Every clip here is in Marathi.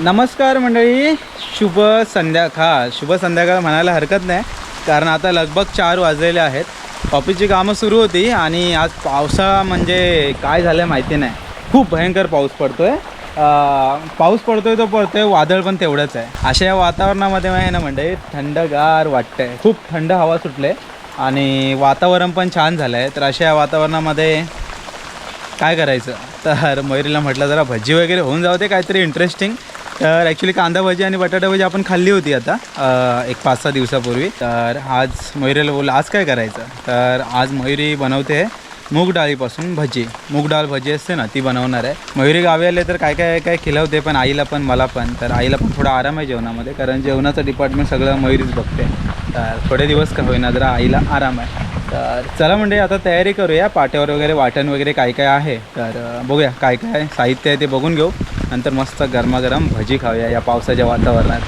नमस्कार मंडळी शुभ संध्याकाळ शुभ संध्याकाळ म्हणायला हरकत नाही कारण आता लगभग चार वाजलेले आहेत. ऑफिसची कामं सुरू होती आणि आज पावसाळा म्हणजे काय झालं आहे माहिती नाही. खूप भयंकर पाऊस पडतो आहे पाऊस पडतोय तो पडतोय वादळ पण तेवढंच आहे. अशा या वातावरणामध्ये आहे ना म्हणजे थंडगार वाटतंय. खूप थंड हवा सुटले आणि वातावरण पण छान झालं आहे तर अशा या वातावरणामध्ये काय करायचं? तर मयुरीला म्हटलं जरा भजी वगैरे होऊन जाऊ दे काहीतरी इंटरेस्टिंग तर ॲक्च्युली कांदा भजी आणि बटाटा भजी आपण खाल्ली होती आता एक पाच सहा दिवसापूर्वी. तर आज मयुरीला बोललं आज काय करायचं? तर आज मयुरी बनवते मूग डाळीपासून भजी. मूग डाळ भजी असते ना ती बनवणार आहे. मयुरी गावी आले तर काय काय काय खिलवते पण आईला पण मला पण. तर आईला पण थोडा आराम आहे जेवणामध्ये कारण जेवणाचं डिपार्टमेंट सगळं मयुरीच बघते. तर थोडे दिवस का होईना जरा आईला आराम आहे. तर चला म्हणजे आता तयारी करूया. पाट्यावर वगैरे वाटण वगैरे काय काय आहे? तर बघूया काय काय साहित्य आहे ते बघून घेऊ. नंतर मस्त गरमागरम भजी खाऊया या पावसाच्या वातावरणात.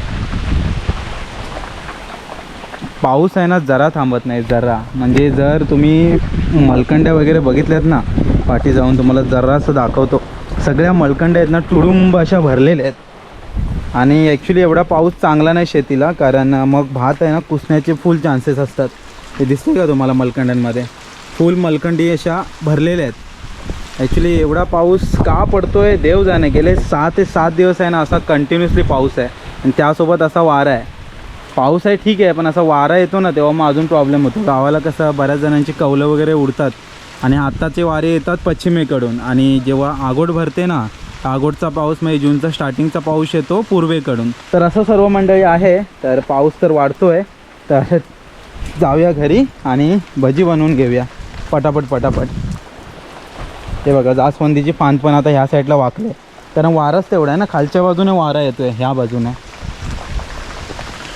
पाऊस आहे ना जरा थांबत नाही जरा. म्हणजे जर तुम्ही मलकंड्या वगैरे बघितल्यात ना पाठी जाऊन तुम्हाला जरासं दाखवतो. सगळ्या मलकंड्या आहेत ना तुडुंब अशा भरलेल्या आहेत. आणि ॲक्च्युली एवढा पाऊस चांगला नाही शेतीला कारण मग भात आहे ना कुसण्याचे फुल चान्सेस असतात. हे दिसते का तुम्हाला मलकंड्यांमध्ये फुल मलकंडी अशा भरलेल्या आहेत. ॲक्च्युली एवढा पाऊस का पडतोय? देव जाणे. गेले सहा ते सात दिवस आहे ना असा कंटिन्युअसली पाऊस आहे. आणि त्यासोबत असा वारा आहे. पाऊस आहे ठीक आहे पण असा वारा येतो ना तेव्हा मग अजून प्रॉब्लेम होतो. गावाला कसं बऱ्याच जणांची कौलं वगैरे उडतात. आणि आत्ताचे वारे येतात पश्चिमेकडून. आणि जेव्हा आगोट भरते ना आगोटचा पाऊस म्हणजे जूनचा स्टार्टिंगचा पाऊस येतो पूर्वेकडून. तर असं सर्व मंडळी आहे. तर पाऊस तर वाढतो आहे तर जाऊया घरी आणि भजी बनवून घेऊया. पटापट पटापट. हे बघा जास्वंदीची पान पण आता ह्या साईडला वाकले कारण वाराच तेवढा आहे ना खालच्या बाजूने वारा येतोय ह्या बाजूने.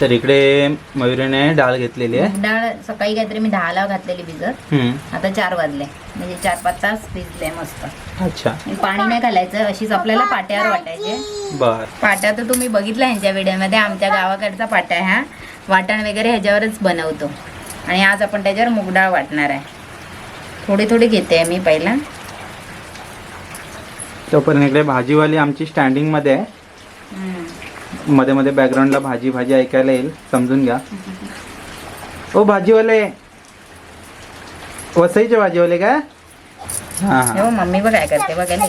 तर इकडे मयुरीने डाळ घेतलेली आहे. डाळ सकाळी काहीतरी मी दहाला घातलेली भिजत. हम्म, आता चार वाजले. म्हणजे चार पाच तास भिजले मस्त. अच्छा. पाणी नाही घालायचं अशीच आपल्याला पाट्यावर वाटायचे. बर. पाट्या तर तुम्ही बघितला ह्यांच्या व्हिडिओमध्ये आमच्या गावाकडचा पाट्या ह्या. वाटण वगैरे ह्याच्यावरच बनवतो. आणि आज आपण त्याच्यावर मूग डाळ वाटणार आहे. थोडी थोडी घेते मी पहिला. तोपर्यंत इकडे भाजीवाली आमची स्टँडिंगमध्ये आहे. मध्ये मध्ये बॅकग्राऊंडला भाजी भाजी ऐकायला येईल समजून घ्या. ओ भाजीवाले. वसईचे भाजीवाले काय? हां हे. हां मम्मी बघ काय करते बघायला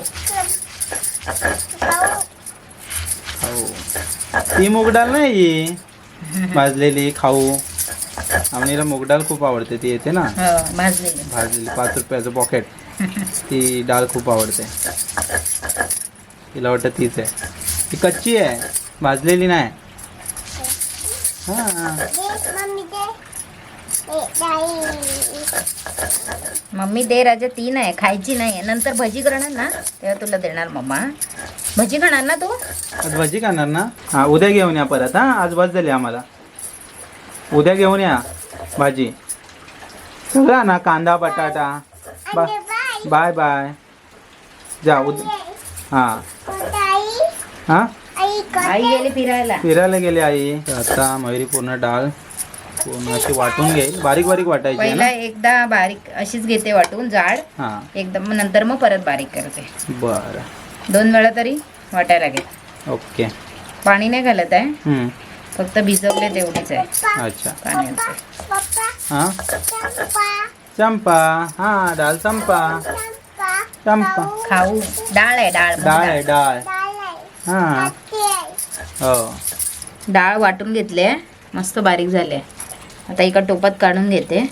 ती मूग डाळ नाही भाजलेली खाऊ. आमणीला मूग डाळ खूप आवडते ती येते ना. हो भाजलेली. भाजलेली पाच रुपयाचं पॉकेट ती डाळ खूप आवडते. तिला वाटतं तीच आहे. ती कच्ची आहे भाजलेली नाही. हां. मम्मी दे राजा ती नाही खायची नाही. नंतर भजी करणार ना तेव्हा तुला देणार मम्मा. भजी खाणार ना तू? आज भाजी खाणार ना? हा उद्या घेऊन या परत हा? आज बस झाली आम्हाला. उद्या घेऊन या भाजी. सगळा ना कांदा बटाटा. बा बाय बाय. जा उद्या हां. हां? आई गेली फिरायला. फिरायला गेली आई. आता मयुरी पूर्ण डाळ. अशी वाटून घेईल. बारीक बारीक वाटायची पहिला ना? एकदा बारीक अशीच घेते वाटून जाड. हां. एकदम मग नंतर मग परत बारीक करते. बरं. दोन वेळा तरी वाटायला लागेल ओके. पाणी नाही घालत आहे. हम्म, फक्त भिजवले तेवढीच आहे. अच्छा. पाण्याचं हां? चंपा. हां डाळ चंपा. चंपा. खाऊ. डाळ आहे डाळ डाळ. आहे डाळ. हां. हो. डाळ वाटून घेतले मस्त बारीक झाले आता एका टोपात काढून घेते.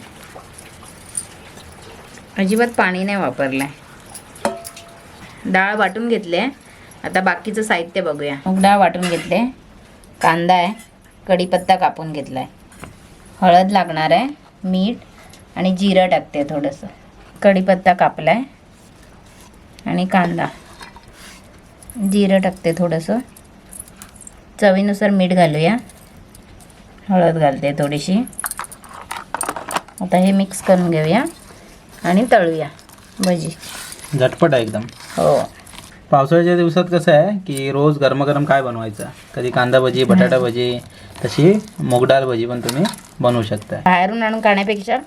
अजिबात पाणी नाही वापरलं आहे डाळ वाटून घेतले आता बाकीचं साहित्य बघूया. मग डाळ वाटून घेतले कांदा आहे. कढीपत्ता कापून घेतला आहे हळद लागणार आहे. मीठ आणि जिरं टाकते थोडंसं. कढीपत्ता कापलाय. आणि कांदा. जिरं टाकते थोडंसं. चवीनुसार मीठ घालूया. हळद घालते थोडीशी. आता हे मिक्स करून घेऊया आणि तळूया भजी. झटपट आहे एकदम. हो. पावसाळ्याच्या दिवसात कसं आहे की रोज गरम गरम काय बनवायचं? कधी कांदा भजी बटाटा भजी तशी मुगडाल भजी पण तुम्ही बनवू शकता. बाहेरून आणून खाण्यापेक्षा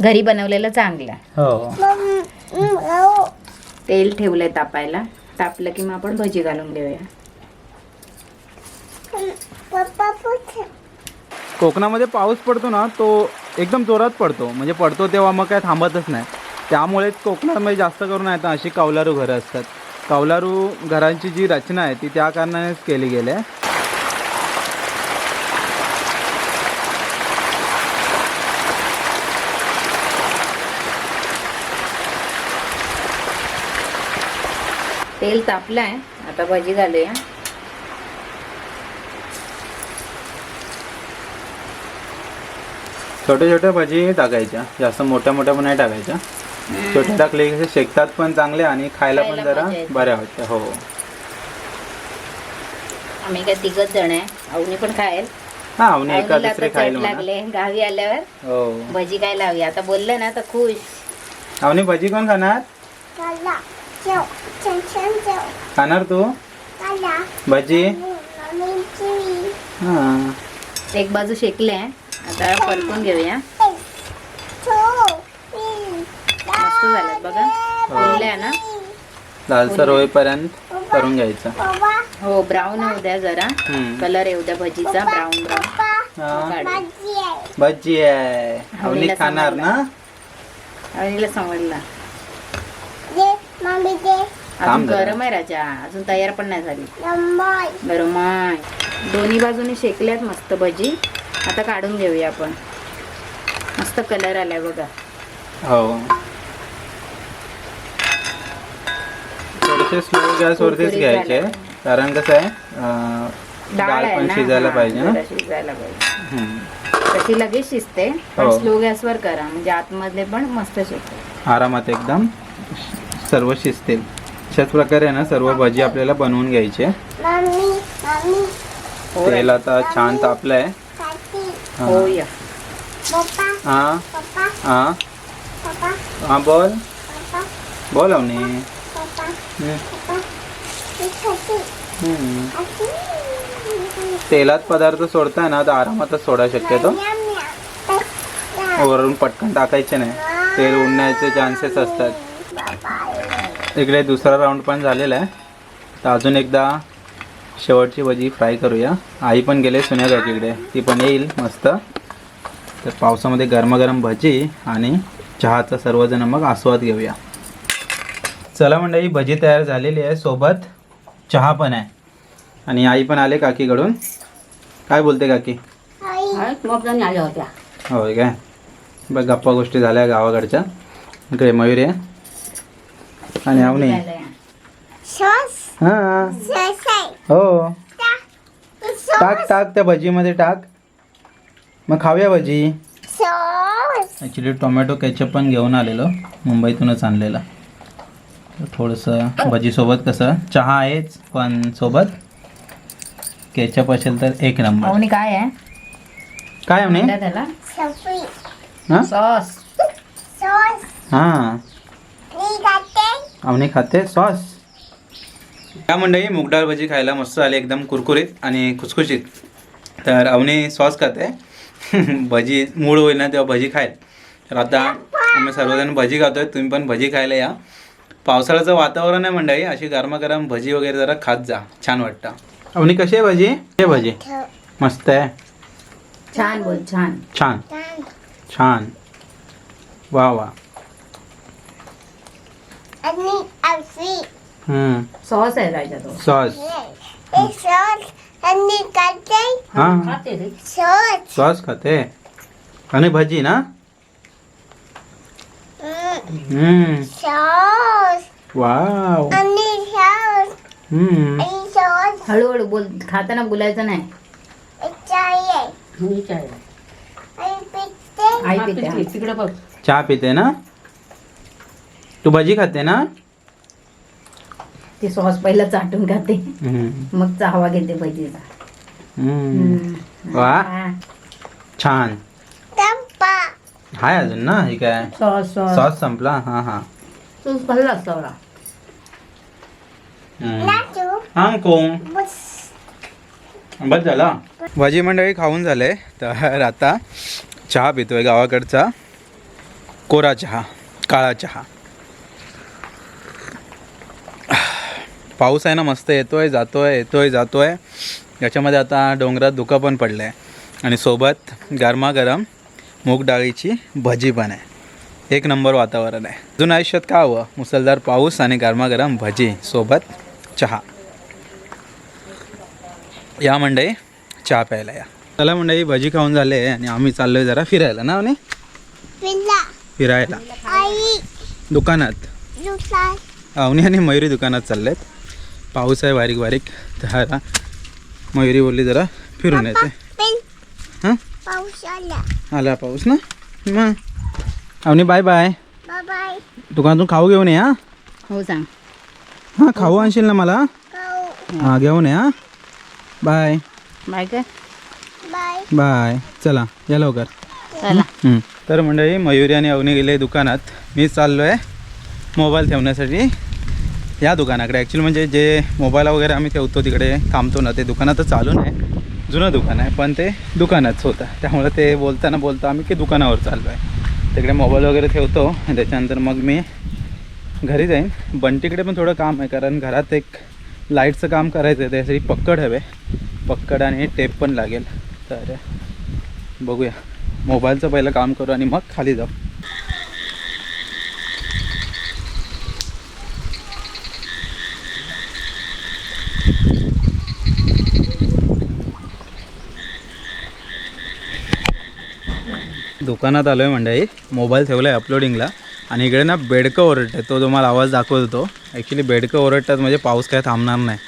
घरी बनवलेलं चांगलं हो. तेल ठेवलंय तापायला. तापलं की मग आपण भजी घालून घेऊया. कोकणामध्ये पाऊस पडतो ना तो एकदम जोरात पडतो. म्हणजे पडतो तेव्हा मग काय थांबतच नाही. त्यामुळेच कोकणामध्ये जास्त करून आहेत अशी कौलारू घरं असतात. कौलारू घरांची जी रचना आहे ती त्या कारणानेच केली गेली आहे. तेल तापलं आहे आता भाजी घालूया छोट्या छोट्या भजी टाकायच्या. जास्त मोठ्या मोठ्या पण नाही टाकायच्या. छोटे टाकले की शेकतात पण चांगले आणि खायला पण खायला जरा मजा येते. बऱ्या वाटतं. हो. आम्ही काय तिघच जण आहे. अवनी पण खायल. हा अवनी एका दुसरे खायला म्हणा. लागले गावी आल्यावर. हो. भजी काय लावली आता बोललं ना तर खुश. अवनी भजी कोण खाणार? खाणार तू? भजी? हा. एक बाजू शेकले. आता परतून घेऊया. मस्त झालं बघा. बोलल्या ना? लालसर होईपर्यंत करून घ्यायचं. हो ब्राऊन येऊ द्या जरा. हम्म. कलर येऊ द्या भजीचा ब्राऊन ब्राऊन हा. भजी आहे. अवनी अवनीला खाणार ना? अवनीला समजला अजून. गरम आहे राजा. अजून तयार पण नाही झाली. गरम आहे. दोन्ही बाजूनी शेकल्यात मस्त भजी. आता काढून घेऊया आपण. मस्त कलर आलाय बघा. हो. थोडेसे स्लो गॅसवरतीच घ्यायचे. कारण कसं आहे डाळ पण ना? शिजायला हा, पाहिजे ना? शिजायला पाहिजे. तशी लगेच शिजते पण हो. स्लो गॅसवर करा. म्हणजे आतमधले पण मस्त शिजते. आरामात एकदम सर्व शिजतील. अशाच प्रकारे ना सर्व भजी आपल्याला बनवून घ्यायचे. हो तेल आता छान तापलंय. Tati, हा. हो या हा हा हा बोल बोल अवनी तेलात पदार्थ सोडताय ना तर आरामातच सोडा शक्यतो. yum, वरून पटकन टाकायचे नाही. तेल उडण्याचे चान्सेस असतात. इकडे दुसरा राऊंड पण झालेला आहे. तर अजून एकदा शेवटची भजी फ्राय करूया. आई पण गेले सुन्या काकीकडे ती पण येईल मस्त. तर पावसामध्ये गरमागरम भजी आणि चहाचा सर्वजण मग आस्वाद घेऊया. चला मंडळी भजी तयार झालेली आहे. सोबत चहा पण आहे. आणि आई पण आले काकीकडून. काय बोलते काकी. आल्या होत्या. होय काय? बघ गप्पा गोष्टी झाल्या गावाकडच्या. इकडे मयुरी आहे. आणि Sauce, हां. हो. टाक टाक त्या भजीमध्ये टाक. मग खाऊया भजी. ॲक्च्युली टोमॅटो केचप पण घेऊन आलेलो मुंबईतूनच आणलेला. थोडंसं भजीसोबत कसं चहा आहेच पण सोबत केचप असेल तर एक नंबर काय आहे? काय त्याला? हां? सॉस. हां. अवनी खाते? सॉस त्या मंडळी मुगडाळ भजी खायला मस्त आली एकदम कुरकुरीत आणि खुसखुशीत. तर अवनी सॉस खाते. भजी मूळ होईल ना तेव्हा भजी खाईल. तर आता आम्ही सर्वजण भजी खातोय तुम्ही पण भजी खायला या. पावसाळ्याचं वातावरण आहे मंडळी अशी गरमागरम भजी वगैरे जरा खात जा. छान वाटतं. अवनी कशी आहे भजी? हे भजी? मस्त आहे. छान बोल छान. छान. छान. वा वा. सॉस आहे राजा तो. सॉस. हे sauce आणि खाते. हां? खाते रे. सॉस. खाते? आणि भजी ना? हम्म. sauce. वाव. आणि sauce. हम्म. आणि sauce. हळूहळू बोल खाताना बोलायचं नाही. चाय. आणि पिठे. आई पिते. तिकडे बघ. चहा पिते ना? तू भजी खाते ना? ती सॉस पहिला चाटून खाते. मग चावा घेते. वा. हा. छान. हाय अजून ना हे काय? सॉस संपला? हा हा. तू खाल्ला असता. बस झाला? भजी मंडळी खाऊन झाले तर आता चहा पितोय गावाकडचा. कोरा चहा काळा चहा. पाऊस आहे ना मस्त येतोय जातोय येतोय जातोय. याच्यामध्ये आता डोंगरात धुकं पण पडलं आहे आणि सोबत गरमागरम मूग डाळीची भजी पण आहे. एक नंबर वातावरण आहे. अजून आयुष्यात का हवं? मुसळधार पाऊस आणि गरमागरम भजी सोबत चहा. या मंडई चहा प्यायला या. चला मंडई भजी खाऊन झाले आणि आम्ही चाललोय जरा फिरायला ना म्हणे फिरायला. दुकानात. दुकान. अवनी आणि मयुरी दुकानात चाललेत. पाऊस आहे बारीक बारीक. तर मयुरी बोलली जरा फिरून येते. हां? पाऊस आला. आला पाऊस ना? मग. Avani bye bye bye bye दुकानातून खाऊ घेऊन ये हां? हो सांग. हां खाऊ आणशील ना मला? खाऊ. हां घेऊन ये हां? बाय बाय काय बाय चला या लवकर. चला. हं. तर मंडळी मयुरी आणि अवनी गेले दुकानात. मी चाललो आहे मोबाईल ठेवण्यासाठी. या दुकानाकडे. ॲक्च्युली म्हणजे जे मोबाईल वगैरे आम्ही ठेवतो तिकडे थांबतो ना ते दुकानात चालू नाही जुनं दुकान आहे पण ते दुकानच होतं. त्यामुळे ते बोलताना बोलता आम्ही की दुकानावर चाललो आहे तिकडे मोबाईल वगैरे ठेवतो त्याच्यानंतर मग मी घरी जाईन. बंटीकडे पण थोडं काम आहे कारण घरात एक लाईटचं काम करायचं आहे त्यासाठी पक्कड हवे. पक्कड आणि टेप पण लागेल. तर बघूया. मोबाईलचं पहिलं काम करू आणि मग खाली जाऊ. दुकानात आलो आहे मंडळी. मोबाईल ठेवला आहे अपलोडिंगला आणि इकडे ना बेडकं ओरडत आहे तो तुम्हाला आवाज दाखवत होतो. ॲक्च्युली बेडकं ओरडतात म्हणजे पाऊस काय थांबणार नाही.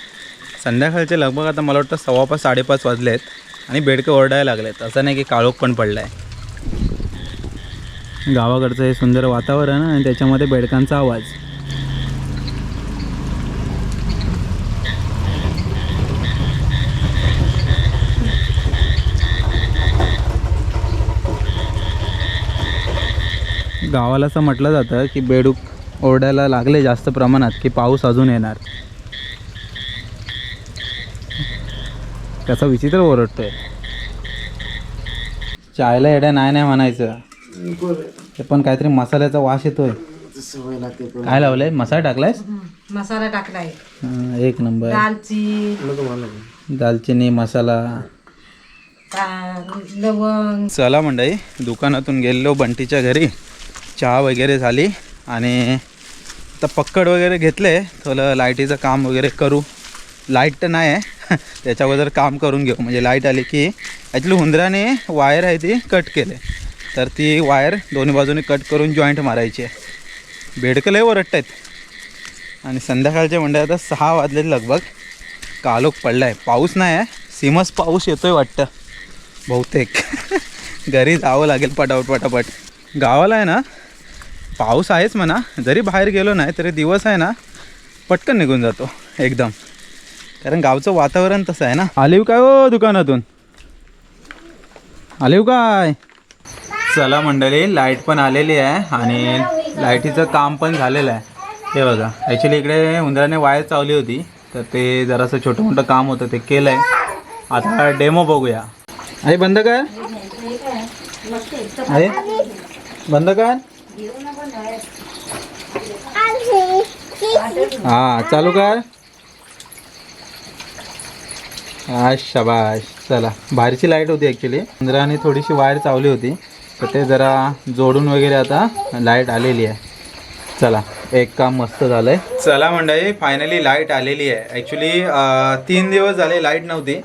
संध्याकाळचे लगभग आता मला वाटतं सव्वा पाच साडेपाच वाजले आहेत आणि बेडकं ओरडायला लागले आहेत असं नाही की काळोख पण पडला आहे गावाकडचं हे सुंदर वातावरण आणि त्याच्यामध्ये बेडकांचा आवाज. गावाला असं म्हटलं जातं की बेडूक ओरडायला लागले जास्त प्रमाणात की पाऊस अजून येणार. त्याचा विचित्र ओरडतोय. चायला एड्या नाही नाही म्हणायचं. ते पण काहीतरी मसाल्याचा वास येतोय. काय लावलंय? मसाला टाकलायस? मसाला टाकलाय. हा, एक नंबर. दालची. दालचिनी मसाला. लवंग. चला मंडळी दुकानातून गेलो बंटीच्या घरी. चहा वगैरे झाली आणि आता पक्कड वगैरे घेतले. थोडं लाईटीचं काम वगैरे करू. लाइट तर नाही आहे. त्याच्याबद्दल काम करून घेऊ. म्हणजे लाइट आली की ॲक्च्युली हुंदराने वायर आहे ती कट केले. तर ती वायर दोन्ही बाजूने कट करून जॉईंट मारायची आहे. बेडकं लय ओरडत आहेत. आणि संध्याकाळचे म्हणजे आता सहा वाजले लगभग. कालोख पडला आहे पाऊस नाही आहे. सिमस पाऊस येतोय वाटतं. बहुतेक. घरी जावं लागेल पटापट पटापट. गावाला आहे ना? पाऊस आहेच म्हणा. जरी बाहेर गेलो नाही तरी दिवस आहे ना पटकन निघून जातो एकदम. कारण गावचं वातावरण तसं आहे ना. आलीव काय हो दुकानातून? आलीव काय? चला मंडळी लाइट पण आलेली आहे आणि लाईटीचं काम पण झालेलं आहे. हे बघा ॲक्च्युली इकडे उंदराने वायर चावली होती तर ते जरासं छोटं मोठं काम होतं ते केलं आहे आता डेमो बघूया. आहे बंद कर. आहे. बंद कर. हा चालू कर. हा शबाश चला बाहेरची लाइट होती ॲक्च्युली चंद्राने थोडीशी वायर चावली होती. तर ते जरा जोडून वगैरे आता लाइट आलेली आहे. चला एक काम मस्त झालंय. चला मंडळी फायनली लाइट आलेली आहे. ॲक्च्युली तीन दिवस झाले लाइट नव्हती.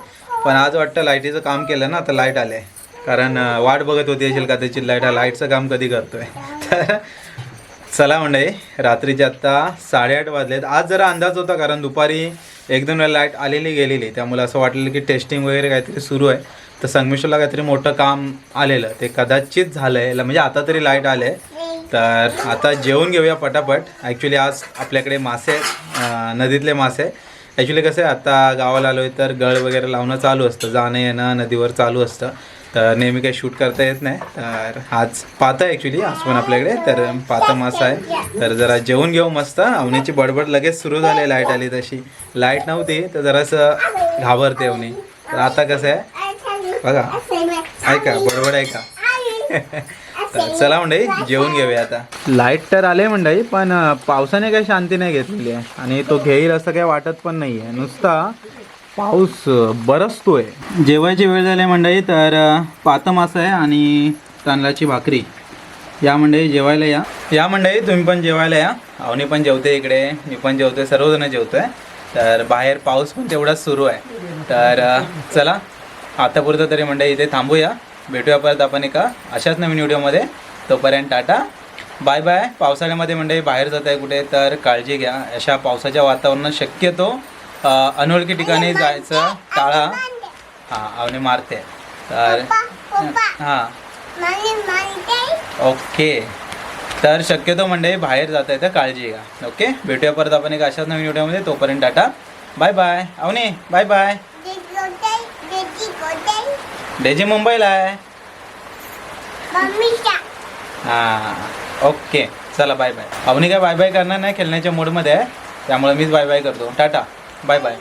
पण आज वाटतं लाईटीचं काम केलं ना तर लाइट आले कारण वाट बघत होती असेल का त्याची लाइट हा लाईटचं काम कधी करतोय. तर चला म्हणजे रात्रीचे आत्ता साडेआठ वाजलेत. आज जरा अंदाज होता कारण दुपारी एक दोन वेळा लाइट आलेली गेलेली. त्यामुळे असं वाटलेलं की टेस्टिंग वगैरे काहीतरी सुरू आहे. तर संगमेश्वरला काहीतरी मोठं काम आलेलं. ते कदाचित झालं आहे म्हणजे आता तरी लाइट आले. तर आता जेवून घेऊया पटापट. ॲक्च्युली आज आपल्याकडे मासे नदीतले मासे. ॲक्च्युली कसं आहे आता गावाला आलो आहे तर गळ वगैरे लावणं चालू असतं जाणं येणं नदीवर चालू असतं. तर नेहमी काही शूट करता येत नाही. तर आज पाता ॲक्च्युली आज पण आपल्याकडे. तर पातं मासा आहे. तर जरा जेवून घेऊ मस्त. अवनीची बडबड लगेच सुरू झाली लाइट आली तशी. लाइट नव्हती तर जरासं घाबरते अवनी तर आता कसं आहे? बघा. ऐका बडबड ऐका. तर चला मंडळी जेवून घेऊया आता. लाइट तर आले मंडळी पण पावसाने काही शांती नाही घेतलेली आहे. आणि तो घेईल असं काही वाटत पण नाही आहे. नुसता पाऊस बरसतोय. जेवायची वेळ झाली मंडळी तर अ, पातं मासा आहे आणि तांदळाची भाकरी. या मंडळी जेवायला या. या मंडळी तुम्ही पण जेवायला या. अवनी पण जेवते इकडे. मी पण जेवतोय सर्वजण जेवतोय. तर बाहेर पाऊस पण तेवढाच सुरू आहे. तर चला. आतापुरतं तरी मंडळी इथे थांबूया. भेटूया परत आपण एका अशाच नवीन व्हिडिओमध्ये. तोपर्यंत टाटा. Bye bye. पावसाळ्यामध्ये मंडळी बाहेर जात आहे कुठे तर काळजी घ्या. अशा पावसाच्या वातावरणात शक्यतो अनोळखी ठिकाणी जायचं टाळा. हां अवनी मारते. तर हां. ओके. तर शक्यतो मंडळी बाहेर जात आहे तर काळजी घ्या. ओके? भेटूया परत आपण एक अशाच नवीन व्हिडिओमध्ये. तोपर्यंत tata. Bye bye. Avani bye bye. Daisy मुंबईला आहे? हां ओके. चला बाय बाय अवनी काय बाय बाय करणार नाही खेळण्याच्या मूडमध्ये आहे? त्यामुळे मीच बाय बाय करतो. टाटा. Bye bye